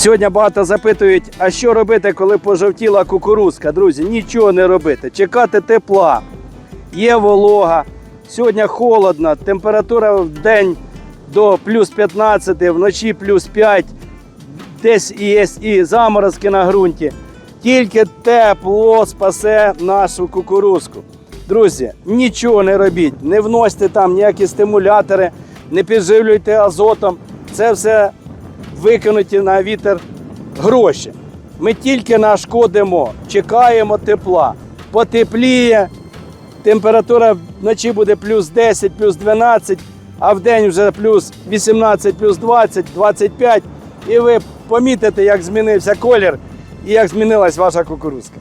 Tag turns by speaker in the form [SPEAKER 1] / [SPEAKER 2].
[SPEAKER 1] Сьогодні багато запитують, а що робити, коли пожовтіла кукурузка? Друзі, нічого не робити. Чекати тепла. Є волога. Сьогодні холодно, температура в день до плюс 15, вночі плюс 5, десь є і заморозки на ґрунті. Тільки тепло спасе нашу кукурузку. Друзі, нічого не робіть, не вносьте там ніякі стимулятори, не підживлюйте азотом. Це все викинуті на вітер гроші. Ми тільки нашкодимо, чекаємо тепла. Потепліє, температура вночі буде плюс 10, плюс 12, а в день вже плюс 18, плюс 20, 25. І ви помітите, як змінився колір і як змінилась ваша кукурузка.